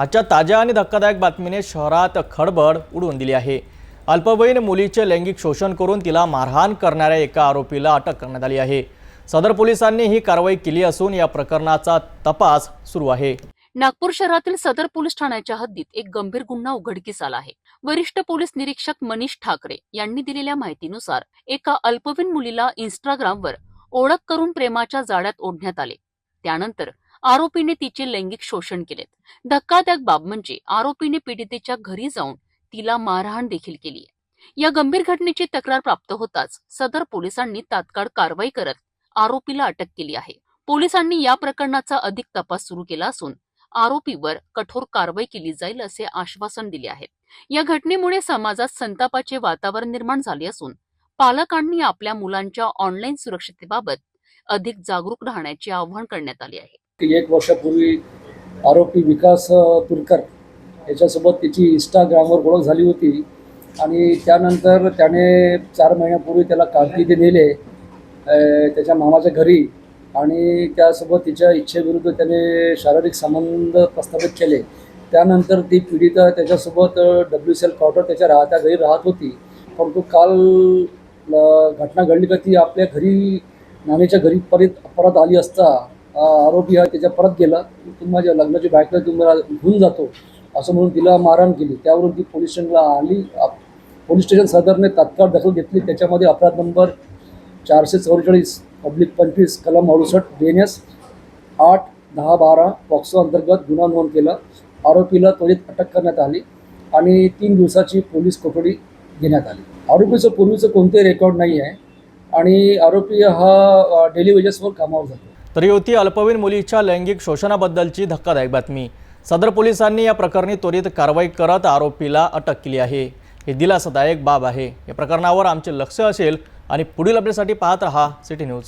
आजच्या ताज्या आणि धक्कादायक बातमीने शहरात खडबड उडवून दिली आहे. अल्पवयीन मुलीचे लैंगिक शोषण करून तिला मारहाण करणाऱ्या एका आरोपीला अटक करण्यात आली आहे. सदर पोलिसांनी ही कारवाई केली असून या प्रकरणाचा तपास सुरू आहे. नागपूर शहरातील सदर पोलीस ठाण्याच्या हद्दीत एक गंभीर गुन्हा उघडकीस आला आहे. वरिष्ठ पोलीस निरीक्षक मनीष ठाकरे यांनी दिलेल्या माहितीनुसार एका अल्पवयीन मुलीला इंस्टाग्रामवर ओळख करून प्रेमाच्या जाळ्यात ओढण्यात आले. त्यानंतर आरोपीने तिचे लैंगिक शोषण केले. धक्कादायक बाब म्हणजे आरोपीने पीडितेच्या घरी जाऊन तिला मारहाण देखील केली या गंभीर घटनेची तक्रार प्राप्त होताच सदर पोलिसांनी तात्काळ कारवाई करत आरोपीला अटक केली आहे. पोलिसांनी या प्रकरणाचा अधिक तपास सुरू केला असून आरोपीवर कठोर कारवाई केली जाईल असे आश्वासन दिले आहे. या घटनेमुळे समाजात संतापाचे वातावरण निर्माण झाले असून पालकांनी आपल्या मुलांच्या ऑनलाईन सुरक्षितेबाबत अधिक जागरूक राहण्याचे आवाहन करण्यात आले आहे. एक वर्षापूर्वी आरोपी विकास तुरकर याच्यासोबत तिची इंस्टाग्रामवर ओळख झाली होती आणि त्यानंतर त्याने चार महिन्यापूर्वी त्याला कामगिरी नेले त्याच्या मामाच्या घरी आणि त्यासोबत तिच्या इच्छेविरुद्ध त्याने शारीरिक संबंध प्रस्थापित केले. त्यानंतर ती पीडिता त्याच्यासोबत डब्ल्यू सी एल क्वार्टर त्याच्या राहत्या घरी राहत होती. परंतु काल घटना घडली का ती आपल्या घरी नाणीच्या घरी परत परत आली असता आरोपी हा त्याच्या परत गेला. तुम्ही माझ्या लग्नाची बायको आहे, मला घेऊन जातो. असं म्हणून तिला मारहाण केली. त्यावरून ती पोलीस स्टेशनला आली. पोलीस स्टेशन सदरने तात्काळ दखल घेतली. त्याच्यामध्ये अपराध नंबर चारशे चौवेचाळीस पब्लिक पंचवीस कलम अडुसष्ट देण्यास आठ दहा बारा पॉक्सो अंतर्गत गुन्हा नोंद केला. आरोपीला त्वरित अटक करण्यात आली आणि तीन दिवसाची पोलीस कोठडी घेण्यात आली. आरोपीचं पूर्वीचं कोणतेही रेकॉर्ड नाही आहे आणि आरोपी हा डेली वेजेसवर कामावर जातो. तर युवती अल्पवीन अल्पवयीन मुलीच्या लैंगिक शोषणाबद्दलची धक्कादायक बातमी. सदर पोलिसांनी या प्रकरणी त्वरित कारवाई करत आरोपीला अटक केली आहे. हे दिलासादायक बाब आहे. या प्रकरणावर आमचे लक्ष असेल आणि पुढील अपडेटसाठी पाहत रहा सिटी न्यूज.